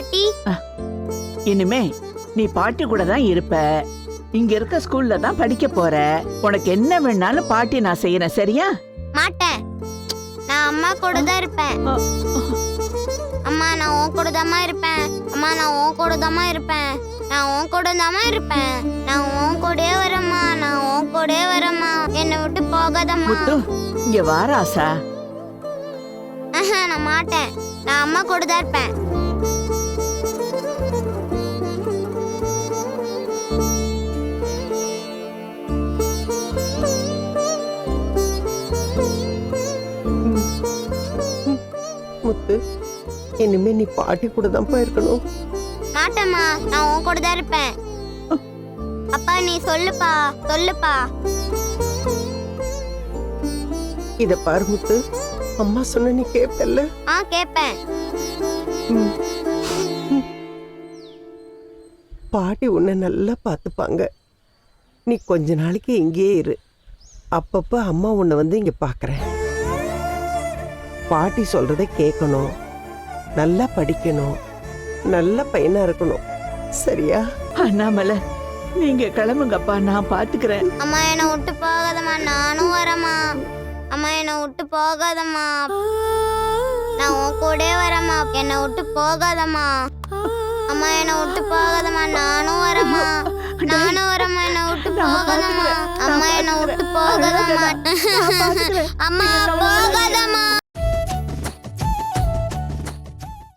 பாட்டி. இனிமே நீ பாட்டி கூட தான் இருப்ப. இங்க இருக்க ஸ்கூல்ல தான் படிக்க போற. உனக்கு என்ன வேணாலும் பாட்டி நான் செய்யறேன் சரியா? மாட்டேன். நான் அம்மா கூட தான் இருப்பேன். அம்மா நான் உன் கூட தாம்மா இருப்பேன். அம்மா நான் உன் கூட தாம்மா இருப்பேன். நான் உன் கூட தாம்மா இருப்பேன். நான் உன் கூடயே வரேம்மா. நான் உன் கூடயே வரேம்மா. என்னை விட்டு போகாதம்மா. இங்க வார ஆசா. ஆஹா, நான் மாட்டேன். நான் அம்மா கூட தான் இருப்பேன். முத்து. இனிமே நீ பாட்டி கூட தான்ப்பா இருக்கணும் மாட்டேம்மா நான் உன் கூட தான் இருப்பேன். அப்பா நீ சொல்லுப்பா சொல்லுப்பா. இத பாரு முத்து. அம்மா சொன்ன நீ கேப்பல்ல? ஆ. ம். பாட்டி உன்னை நல்லா பார்த்துப்பாங்க. நீ கொஞ்ச நாளைக்கு இங்கேயே இரு. அப்பப்போ அம்மா உன்னை வந்து இங்கே பார்க்குறேன். பாட்டி சொல்கிறத கேட்கணும். நல்லா படிக்கணும். நல்ல பையனாக இருக்கணும். சரியா? அண்ணாமலை நீங்க கிளம்புங்கப்பா நான் பாத்துக்கிறேன். அம்மா என்னை விட்டு போகாதம்மா நானும் வரேம்மா. அம்மா என்னை விட்டு போகாதம்மா. நான் உன் கூடயே வரேம்மா. என்னை விட்டு போகாதம்மா. அம்மா என்னை விட்டு போகாதம்மா நானும் வரேம்மா. நானும் வரேம்மா என்னை விட்டு போகாதம்மா. அம்மா என்னை விட்டு போகாதம்மா. அம்மா போகாதம்மா